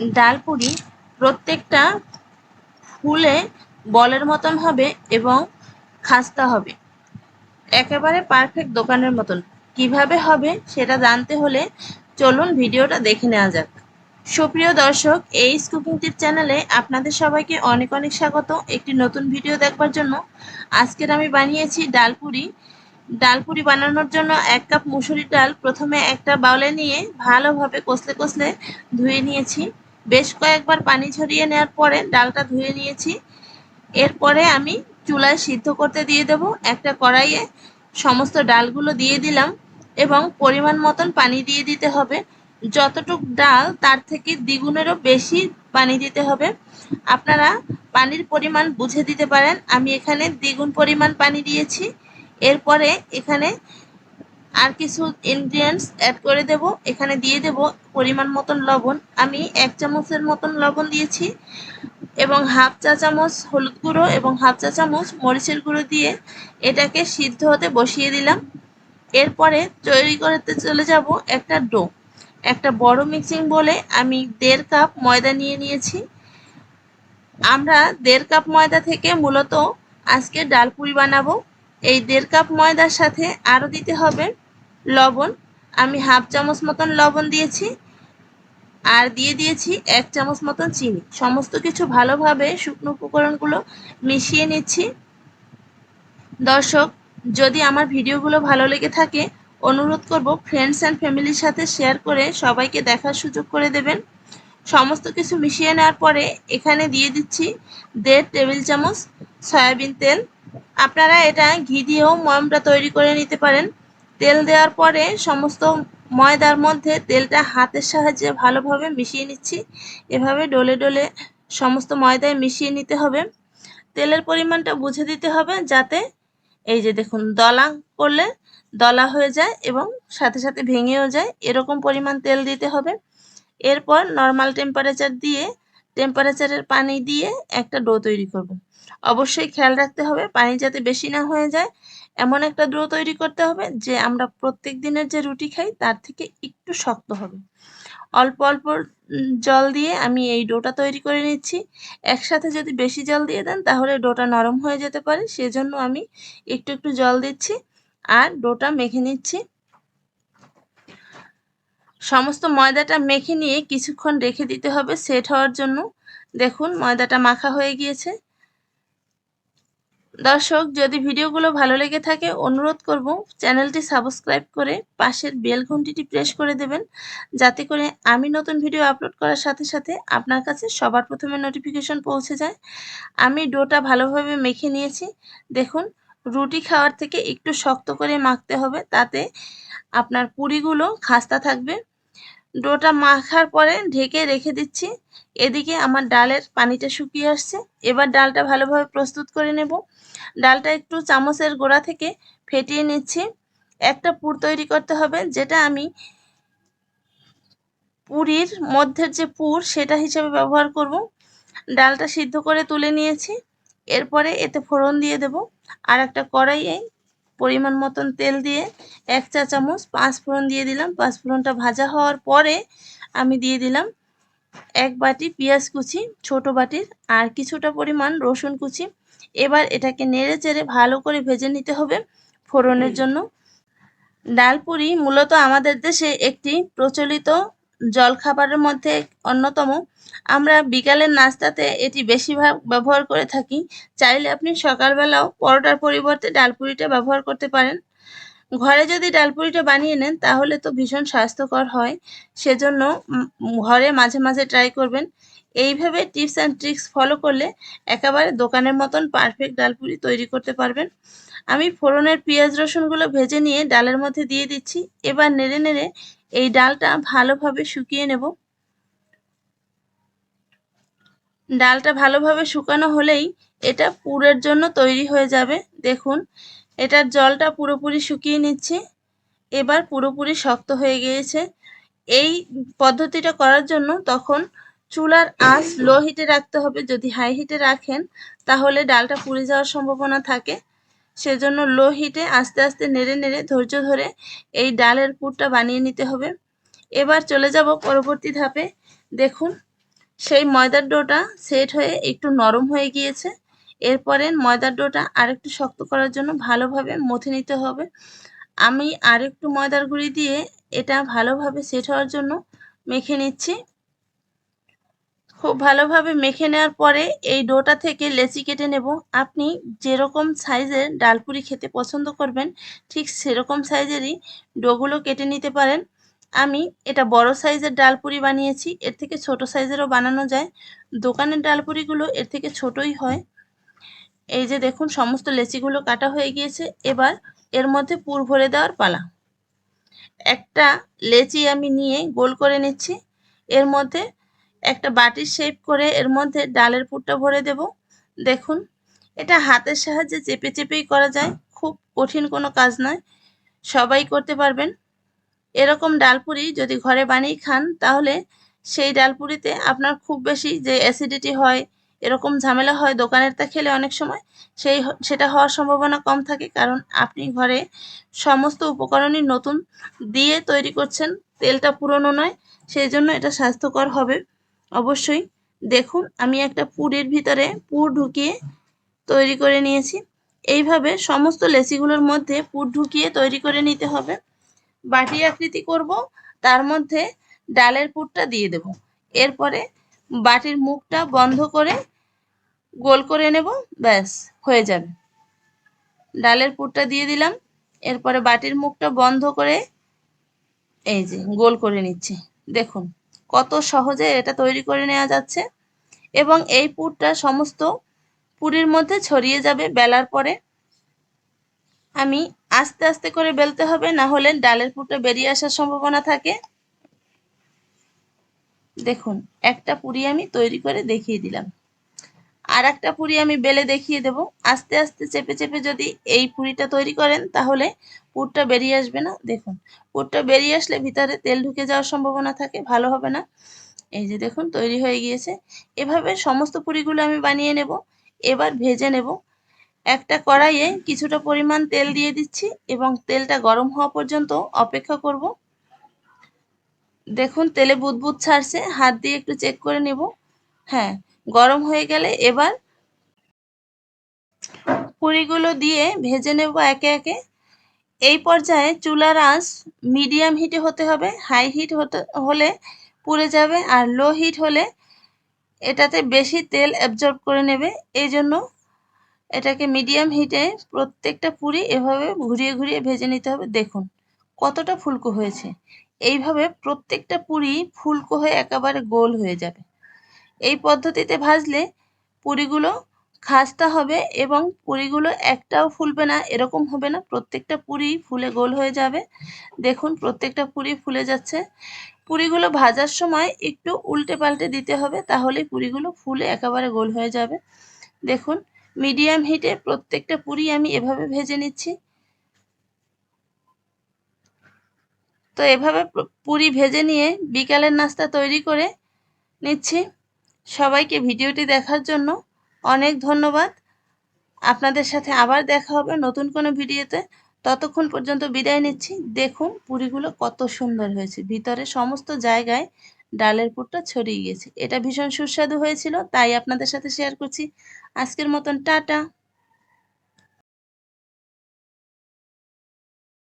ডাল পুরি প্রত্যেকটা ফুলে বলের মতন হবে এবং খাস্তা হবে। একেবারে পারফেক্ট দোকানের মতন। কীভাবে হবে সেটা জানতে হলে চলুন ভিডিওটা দেখে নেওয়া যাক। সুপ্রিয় দর্শক, এই কুকিং টিপ চ্যানেলে আপনাদের সবাইকে অনেক অনেক স্বাগত একটি নতুন ভিডিও দেখবার জন্য। আজকের আমি বানিয়েছি ডালপুরি। ডালপুরি বানানোর জন্য এক কাপ মুসুরির ডাল প্রথমে একটা বাউলে নিয়ে ভালোভাবে কষলে কষলে ধুয়ে নিয়েছি। বেশ কয়েকবার পানি ছড়িয়ে নেওয়ার পরে ডালটা ধুয়ে নিয়েছি। এরপরে আমি চুলায় সিদ্ধ করতে দিয়ে দেব একটা কড়াইয়ে। সমস্ত ডালগুলো দিয়ে দিলাম এবং পরিমাণ মতন পানি দিয়ে দিতে হবে। যতটুক ডাল, তার থেকে দ্বিগুণেরও বেশি পানি দিতে হবে। আপনারা পানির পরিমাণ বুঝে দিতে পারেন। আমি এখানে দ্বিগুণ পরিমাণ পানি দিয়েছি। এরপরে এখানে আর কিছু ইনগ্রিডিয়েন্টস অ্যাড করে দেব। এখানে দিয়ে দেব পরিমাণ মতন লবণ। আমি এক চামচের মতন লবণ দিয়েছি এবং হাফ চা চামচ হলুদ গুঁড়ো এবং হাফ চা চামচ মরিচের গুঁড়ো দিয়ে এটাকে সিদ্ধ হতে বসিয়ে দিলাম। এরপরে তৈরি করতে চলে যাব একটা ডো। একটা বড় মিক্সিং বলে আমি দেড় কাপ ময়দা নিয়ে নিয়েছি। আমরা দেড় কাপ ময়দা থেকে মূলত আজকে ডালপুরি বানাবো। এই দেড় কাপ ময়দার সাথে আরও দিতে হবে লবণ। আমি হাফ চামচ মতন লবণ দিয়েছি আর দিয়ে দিয়েছি এক চামচ মতন চিনি। সমস্ত কিছু ভালোভাবে শুকনো উপকরণগুলো মিশিয়ে নিচ্ছি। দর্শক, যদি আমার ভিডিওগুলো ভালো লেগে থাকে, অনুরোধ করব ফ্রেন্ডস অ্যান্ড ফ্যামিলির সাথে শেয়ার করে সবাইকে দেখার সুযোগ করে দেবেন। সমস্ত কিছু মিশিয়ে নেওয়ার পরে এখানে দিয়ে দিচ্ছি দেড় টেবিল চামচ সয়াবিন তেল। আপনারা এটা ঘি দিয়েও ময়মটা তৈরি করে নিতে পারেন। তেল দেওয়ার পরে সমস্ত ময়দার মধ্যে তেলটা হাতের সাহায্যে ভালোভাবে মিশিয়ে নিচ্ছি। এভাবে ডলে ডলে সমস্ত ময়দায় মিশিয়ে নিতে হবে। তেলের পরিমাণটা বুঝে দিতে হবে যাতে এই যে দেখুন, দলা করলে দলা হয়ে যায় এবং সাথে সাথে ভেঙেও যায়। এরকম পরিমাণ তেল দিতে হবে। এরপর নর্মাল টেম্পারেচার দিয়ে টেম্পারেচারের পানি দিয়ে একটা ডো তৈরি করব। অবশ্যই খেয়াল রাখতে হবে, পানি যাতে বেশি না হয়ে যায় এমন একটা ডো তৈরি করতে হবে যে আমরা প্রত্যেক দিনের যে রুটি খাই তার থেকে একটু শক্ত হবে। অল্প অল্প জল দিয়ে আমি এই ডোটা তৈরি করে নিচ্ছি। একসাথে যদি বেশি জল দিয়ে দেন তাহলে ডোটা নরম হয়ে যেতে পারে, সেজন্য আমি একটু একটু জল দিচ্ছি আর ডোটা মেখে নিচ্ছি। সমস্ত ময়দাটা মেখে নিয়ে কিছুক্ষণ রেখে দিতে হবে সেট হওয়ার জন্য। দেখুন ময়দাটা মাখা হয়ে গিয়েছে। দর্শক, যদি ভিডিওগুলো ভালো লেগে থাকে, অনুরোধ করব চ্যানেলটি সাবস্ক্রাইব করে পাশের বেল ঘন্টিটি প্রেস করে দেবেন, যাতে করে আমি নতুন ভিডিও আপলোড করার সাথে সাথে আপনার কাছে সবার প্রথমে নোটিফিকেশন পৌঁছে যায়। আমি ডোটা ভালোভাবে মেখে নিয়েছি। দেখুন, রুটি খাওয়ার থেকে একটু শক্ত করে মাখতে হবে, তাতে আপনার পুরিগুলো খাস্তা থাকবে। ডোটা মাখার পরে ঢেকে রেখে দিচ্ছি। এদিকে আমার ডালের পানিটা শুকিয়ে আসছে। এবার ডালটা ভালোভাবে প্রস্তুত করে নেব। ডালটা একটু চামচের গোড়া থেকে ফেটিয়ে নিচ্ছি। একটা পুর তৈরি করতে হবে, যেটা আমি পুরীর মধ্যের যে পুর, সেটা হিসেবে ব্যবহার করব। ডালটা সিদ্ধ করে তুলে নিয়েছি। এরপরে এতে ফোড়ন দিয়ে দেব। আর একটা কড়াইয়ে পরিমাণ মতন তেল দিয়ে এক চা চামচ পাঁচ ফোড়ন দিয়ে দিলাম। পাঁচ ফোড়নটা ভাজা হওয়ার পরে আমি দিয়ে দিলাম এক বাটি পেঁয়াজ কুচি, ছোট বাটির আর কিছুটা পরিমাণ রসুন কুচি। এবার এটাকে নেড়ে চেড়ে ভালো করে ভেজে নিতে হবে ফোড়নের জন্য। ডালপুরি মূলত আমাদের দেশে একটি প্রচলিত জলখাবারের মধ্যে অন্যতম। আমরা বিকালের নাস্তাতে এটি বেশিরভাগ ব্যবহার করে থাকি। চাইলে আপনি সকালবেলাও পরোটার পরিবর্তে ডালপুরিটা ব্যবহার করতে পারেন। ঘরে যদি ডালপুরিটা বানিয়ে নেন, তাহলে তো ভীষণ স্বাস্থ্যকর হয়। সেজন্য ঘরে মাঝে মাঝে ট্রাই করবেন। এইভাবে টিপস অ্যান্ড ট্রিক্স ফলো করলে একেবারে দোকানের মতন পারফেক্ট ডালপুরি তৈরি করতে পারবেন। আমি ফোড়নের পেঁয়াজ রসুনগুলো ভেজে নিয়ে ডালের মধ্যে দিয়ে দিচ্ছি। এবার নেড়ে নেড়ে এই ডালটা ভালোভাবে শুকিয়ে নেব। ডালটা ভালোভাবে শুকানো হলেই এটা পুরের জন্য তৈরি হয়ে যাবে। দেখুন, এটার জলটা পুরোপুরি শুকিয়ে নিচ্ছে। এবার পুরোপুরি শক্ত হয়ে গিয়েছে। এই পদ্ধতিটা করার জন্য তখন চুলার আঁচ লো হিটে রাখতে হবে। যদি হাই হিটে রাখেন, তাহলে ডালটা পুড়ে যাওয়ার সম্ভাবনা থাকে। সেজন্য লো হিটে আস্তে আস্তে নেড়ে নেড়ে ধৈর্য ধরে এই ডালের পুরটা বানিয়ে নিতে হবে। এবার চলে যাব পরবর্তী ধাপে। দেখুন, সেই ময়দার ডোটা সেট হয়ে একটু নরম হয়ে গিয়েছে। এরপরে ময়দার ডোটা আরেকটু শক্ত করার জন্য ভালোভাবে মথে নিতে হবে। আমি আরেকটু ময়দার গুঁড়ি দিয়ে এটা ভালোভাবে সেট হওয়ার জন্য মেখে নিচ্ছি। খুব ভালোভাবে মেখে নেওয়ার পরে এই ডোটা থেকে লেচি কেটে নেব। আপনি যেরকম সাইজের ডালপুরি খেতে পছন্দ করবেন, ঠিক সেরকম সাইজেরই ডোগুলো কেটে নিতে পারেন। আমি এটা বড় সাইজের ডালপুরি বানিয়েছি, এর থেকে ছোট সাইজেরও বানানো যায়। দোকানের ডালপুরিগুলো এর থেকে ছোটই হয়। এই যে দেখুন, সমস্ত লেচিগুলো কাটা হয়ে গিয়েছে। এবার এর মধ্যে পুর ভরে দেওয়ার পালা। একটা লেচি আমি নিয়ে গোল করে নিচ্ছি। এর মধ্যে একটা বাটির শেপ করে এর মধ্যে ডালের পুরটা ভরে দেব। দেখুন, এটা হাতের সাহায্যে চেপে চেপেই করা যায়, খুব কঠিন কোনো কাজ নয়, সবাই করতে পারবেন। এরকম ডালপুরি যদি ঘরে বানিয়ে খান, তাহলে সেই ডালপুরিতে আপনার খুব বেশি যে অ্যাসিডিটি হয়, এরকম ঝামেলা হয় দোকানেরটা খেলে অনেক সময়, সেই সেটা হওয়ার সম্ভাবনা কম থাকে, কারণ আপনি ঘরে সমস্ত উপকরণই নতুন দিয়ে তৈরি করছেন, তেলটা পুরনো নয়, সেই জন্য এটা স্বাস্থ্যকর হবে। অবশ্যই। দেখুন, আমি একটা পুরের ভিতরে পুর ঢুকিয়ে তৈরি করে নিয়েছি। এইভাবে সমস্ত লেচিগুলোর মধ্যে পুর ঢুকিয়ে তৈরি করে নিতে হবে। বাটি আকৃতি করব, তার মধ্যে ডালের পুরটা দিয়ে দেব। এরপরে বাটির মুখটা বন্ধ করে গোল করে নেব, ব্যাস, হয়ে যাবে। ডালের পুরটা দিয়ে দিলাম। এরপরে বাটির মুখটা বন্ধ করে এই যে গোল করে নিচ্ছি। দেখুন কত সহজে এটা তৈরি করে নেওয়া যাচ্ছে। এবং এই পুরটা সমস্ত পুরীর মধ্যে ছড়িয়ে যাবে বেলার পরে। আমি আস্তে আস্তে করে বেলতে হবে, না হলে ডালের পুরটা বেরিয়ে আসার সম্ভাবনা থাকে। দেখুন, একটা পুরি আমি তৈরি করে দেখিয়ে দিলাম। আর একটা পুরি আমি বেলে দেখিয়ে দেব। আস্তে আস্তে চেপে চেপে যদি এই পুরিটা তৈরি করেন, তাহলে পুরটা বেরিয়ে আসবে না। দেখুন, পুরটা বেরিয়ে আসলে ভিতরে তেল ঢুকে যাওয়ার সম্ভাবনা থাকে, ভালো হবে না। এই যে দেখুন, তৈরি হয়ে গিয়েছে। এভাবে সমস্ত পুরিগুলো আমি বানিয়ে নেব। এবার ভেজে নেব। একটা কড়াইয়ে কিছুটা পরিমাণ তেল দিয়ে দিচ্ছি এবং তেলটা গরম হওয়া পর্যন্ত অপেক্ষা করব। দেখুন, তেলে বুদবুদ ছাড়ছে। হাত দিয়ে একটু চেক করে নেব। হ্যাঁ গরম হয়ে গেলে এবার পুরিগুলো দিয়ে ভেজে নেব একে একে। এই পর্যায়ে চুলার আঁচ মিডিয়াম হিটে হতে হবে। হাই হিট হতে, হলে পুড়ে যাবে আর লো হিট হলে এটাতে বেশি তেল অ্যাবজর্ব করে নেবে। এই জন্য এটাকে মিডিয়াম হিটে প্রত্যেকটা পুরি এভাবে ঘুরিয়ে ঘুরিয়ে ভেজে নিতে হবে। দেখুন কতটা ফুলকো হয়েছে। এইভাবে প্রত্যেকটা পুরি ফুলকো হয়ে একেবারে গোল হয়ে যাবে। এই পদ্ধতিতে ভাজলে পুরিগুলো খাস্তা হবে এবং পুরিগুলো একটাও ফুলবে না, এরকম হবে না। প্রত্যেকটা পুরি ফুলে গোল হয়ে যাবে। দেখুন, প্রত্যেকটা পুরি ফুলে যাচ্ছে। পুরিগুলো ভাজার সময় একটু উল্টে পাল্টে দিতে হবে তাহলে পুরিগুলো ফুলে একেবারে গোল হয়ে যাবে। দেখুন, মিডিয়াম হিটে প্রত্যেকটা পুরি আমি এভাবে ভেজে নিচ্ছি। তো এভাবে পুরি ভেজে নিয়ে বিকালের নাস্তা তৈরি করে নিচ্ছি। সবাইকে ভিডিওটি দেখার জন্য অনেক ধন্যবাদ। আপনাদের সাথে আবার দেখা হবে নতুন কোনো ভিডিওতে। ততক্ষণ পর্যন্ত বিদায় নিচ্ছি। দেখুন পুরীগুলো কত সুন্দর হয়েছে। ভিতরে সমস্ত জায়গায় ডালের পুরটা ছড়িয়ে গেছে এটা ভীষণ সুস্বাদু হয়েছিল, তাই আপনাদের সাথে শেয়ার করছি। আজকের মতন টাটা।